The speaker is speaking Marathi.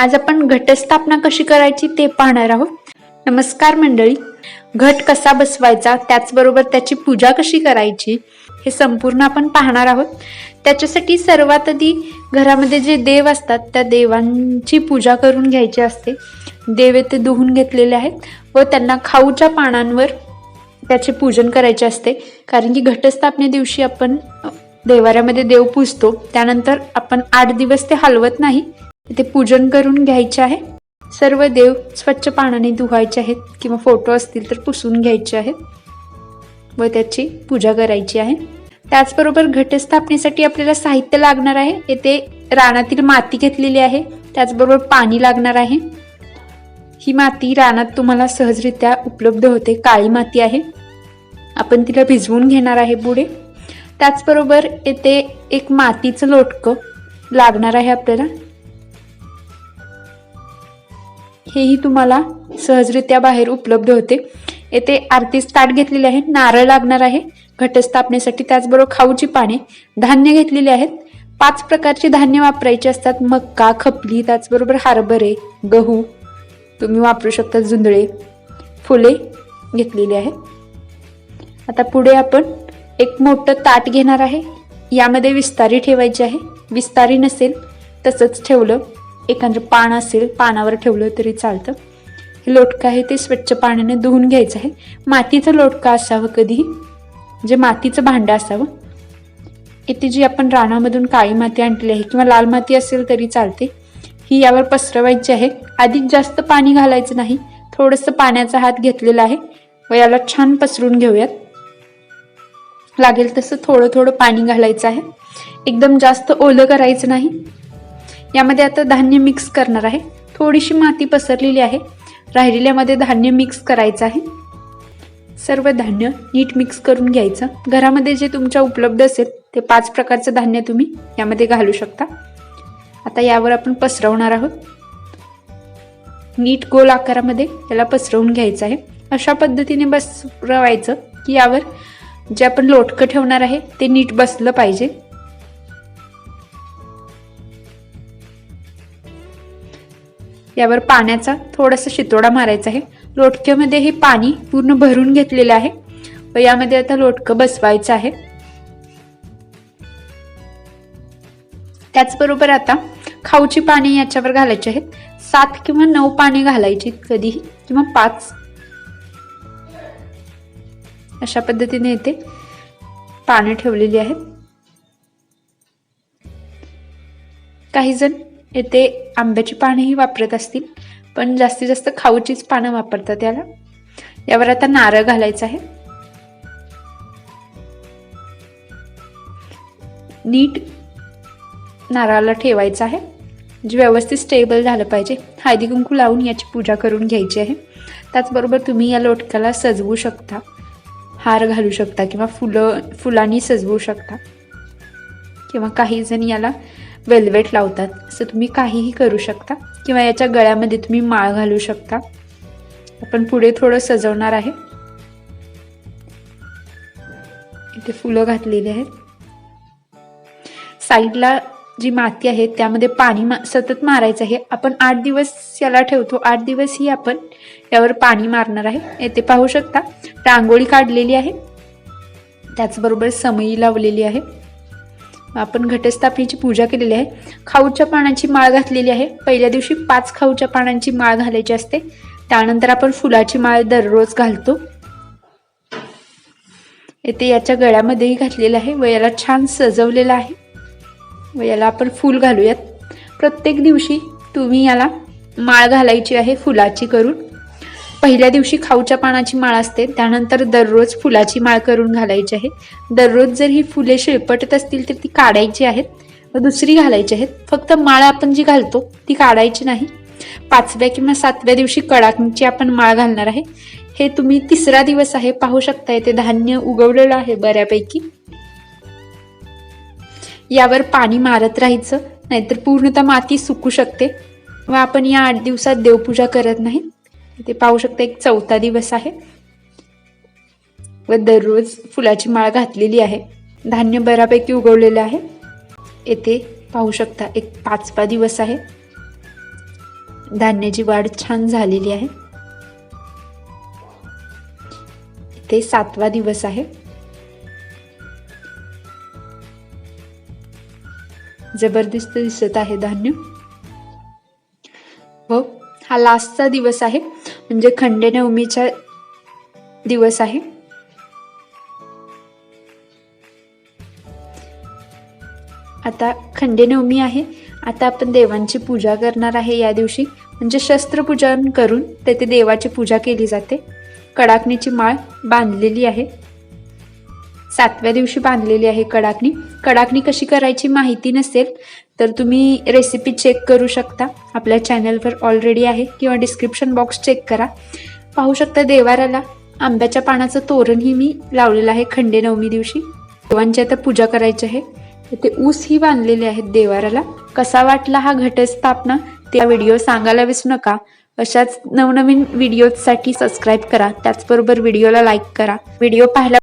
आज आपण घटस्थापना कशी करायची ते पाहणार आहोत. नमस्कार मंडळी. घट कसा बसवायचा त्याचबरोबर त्याची पूजा कशी करायची हे संपूर्ण आपण पाहणार आहोत. त्याच्यासाठी सर्वात आधी घरामध्ये जे देव असतात त्या देवांची पूजा करून घ्यायची असते. देव येथे धुवून घेतलेले आहेत व त्यांना खाऊच्या पानांवर त्याचे पूजन करायचे असते. कारण की घटस्थापने दिवशी आपण देवाऱ्यामध्ये देव पूजतो त्यानंतर आपण आठ दिवस ते हलवत नाही. इथे पूजन करून घ्यायचे आहे. सर्व देव स्वच्छ पाण्याने धुवायचे आहेत किंवा फोटो असतील तर पुसून घ्यायचे आहेत व त्याची पूजा करायची आहे. त्याचबरोबर घटस्थापनेसाठी आपल्याला साहित्य लागणार आहे. येथे रानातील माती घेतलेली आहे. त्याचबरोबर पाणी लागणार आहे. ही माती रानात तुम्हाला सहजरित्या उपलब्ध होते. काळी माती आहे. आपण तिला भिजवून घेणार आहे पुढे. त्याचबरोबर येथे एक मातीचं लोटकं लागणार आहे आपल्याला. हेही तुम्हाला सहजरित्या बाहेर उपलब्ध होते. येथे आरतीस ताट घेतलेले आहे नारळ लागणार आहे. घटस्थापनेसाठी त्याचबरोबर खाऊची पाने धान्य घेतलेली आहेत. पाच प्रकारची धान्य वापरायची असतात. मक्का खपली त्याचबरोबर हरभरे गहू तुम्ही वापरू शकता जुंदळे फुले घेतलेली आहेत. आता पुढे आपण एक मोठं ताट घेणार आहे. यामध्ये विस्तारी ठेवायची आहे. विस्तारी नसेल तसंच ठेवलं. एखादं पान असेल पानावर ठेवलं तरी चालतं. हे लोटकं आहे ते स्वच्छ पाण्याने धुवून घ्यायचं आहे. मातीचं लोटकं असावं कधीही जे मातीचं भांडं असावं. इथे जी आपण रानामधून काळी माती आणलेली आहे किंवा लाल माती असेल तरी चालते. ही यावर पसरवायची आहे. अधिक जास्त पाणी घालायचं नाही. थोडंसं पाण्याचा हात घेतलेला आहे व याला छान पसरून घेऊयात. लागेल तसं थोडं थोडं पाणी घालायचं आहे. एकदम जास्त ओलं करायचं नाही. यामध्ये आता धान्य मिक्स करणार आहे. थोडीशी माती पसरलेली आहे. राहिलेल्यामध्ये धान्य मिक्स करायचं आहे. सर्व धान्य नीट मिक्स करून घ्यायचं. घरामध्ये जे तुमच्या उपलब्ध असेल ते पाच प्रकारचं धान्य तुम्ही यामध्ये घालू शकता. आता यावर आपण पसरवणार आहोत. नीट गोल आकारामध्ये याला पसरवून घ्यायचं आहे. अशा पद्धतीने बसरवायचं की यावर जे आपण लोटकं ठेवणार आहे ते नीट बसलं पाहिजे. यावर पाण्याचा थोडासा शितोडा मारायचा आहे. लोटक्यामध्ये हे पाणी पूर्ण भरून घेतलेलं आहे. व यामध्ये आता लोटकं बसवायचं आहे. त्याचबरोबर आता खाऊची पाने याच्यावर घालायची आहेत. सात किंवा नऊ पाने घालायची कधीही किंवा पाच. अशा पद्धतीने येते पानं ठेवलेली आहेत. काही जण येथे आंब्याची पानेही वापरत असतील पण जास्तीत जास्त खाऊचीच पानं वापरतात याला. यावर आता नारळ घालायचं आहे. नीट नारळाला ठेवायचं आहे. जे व्यवस्थित स्टेबल झालं पाहिजे. हळदी कुंकू लावून याची पूजा करून घ्यायची आहे. त्याचबरोबर तुम्ही या लोटक्याला सजवू शकता. हार घालू शकता किंवा फुलं फुलांनी सजवू शकता. किंवा काही जण याला वेल्वेट लावतात. असं तुम्ही काहीही करू शकता. किंवा याच्या गळ्यामध्ये तुम्ही माळ घालू शकता. आपण पुढे थोडं सजवणार आहे. इथे फुलं घातलेली आहेत. साईडला जी माती आहे त्यामध्ये पाणी मा सतत मारायचं आहे. आपण आठ दिवस याला ठेवतो. आठ दिवस ही आपण यावर पाणी मारणार आहे. येथे पाहू शकता रांगोळी काढलेली आहे. त्याचबरोबर समई लावलेली आहे. आपण घटस्थापनेची पूजा केलेली आहे. खाऊच्या पानांची माळ घातलेली आहे. पहिल्या दिवशी पाच खाऊच्या पानांची माळ घालायची असते. त्यानंतर आपण फुलाची माळ दररोज घालतो. येथे याच्या गळ्यामध्येही घातलेलं आहे. व याला छान सजवलेलं आहे. व याला आपण फूल घालूयात. प्रत्येक दिवशी तुम्ही याला माळ घालायची आहे फुलाची करून. पहिल्या दिवशी खाऊच्या पानाची माळ असते त्यानंतर दररोज फुलाची माळ करून घालायची आहे. दररोज जर ही फुले शिळपटत असतील तर ती काढायची आहेत. व दुसरी घालायची आहेत. फक्त माळ आपण जी घालतो ती काढायची नाही. पाचव्या किंवा सातव्या दिवशी कडाकची आपण माळ घालणार आहे. हे तुम्ही तिसरा दिवस आहे पाहू शकता ते धान्य उगवलेलं आहे बऱ्यापैकी. यावर पाणी मारत राहायचं नाहीतर पूर्णतः माती सुकू शकते व आपण या आठ दिवसात देवपूजा करत नाही. ते पाहू शकता एक चौथा दिवस आहे. व दररोज फुलाची माळ घातलेली आहे. धान्य बऱ्यापैकी उगवलेलं आहे. येथे पाहू शकता एक पाचवा दिवस आहे. धान्याची वाढ छान झालेली आहे. ते सातवा दिवस आहे. जबरदस्त दिसत आहे धान्य. व हा लास्टचा दिवस आहे. म्हणजे खंडेनवमीचा दिवस आहे. आता खंडेनवमी आहे. आता आपण देवांची पूजा करणार आहे या दिवशी. म्हणजे शस्त्रपूजन करून तेथे देवाची पूजा केली जाते. कडाकणीची माळ बांधलेली आहे. सातव्या दिवशी बांधलेली आहे कडाकणी. कडाकणी कशी करायची माहिती नसेल तर तुम्ही रेसिपी चेक करू शकता. आपल्या चॅनलवर ऑलरेडी आहे किंवा डिस्क्रिप्शन बॉक्स चेक करा. पाहू शकता देवाराला आंब्याच्या पानाचं तोरणही मी लावलेलं आहे खंडेनवमी दिवशी. देवांची आता पूजा करायची आहे. ते ऊसही बांधलेले आहेत देवाराला. कसा वाटला हा घटस्थापना? त्या व्हिडिओ सांगायला विसरू नका. अशाच नवनवीन व्हिडिओसाठी सबस्क्राईब करा. त्याचबरोबर व्हिडिओला लाईक करा. व्हिडिओ पाहायला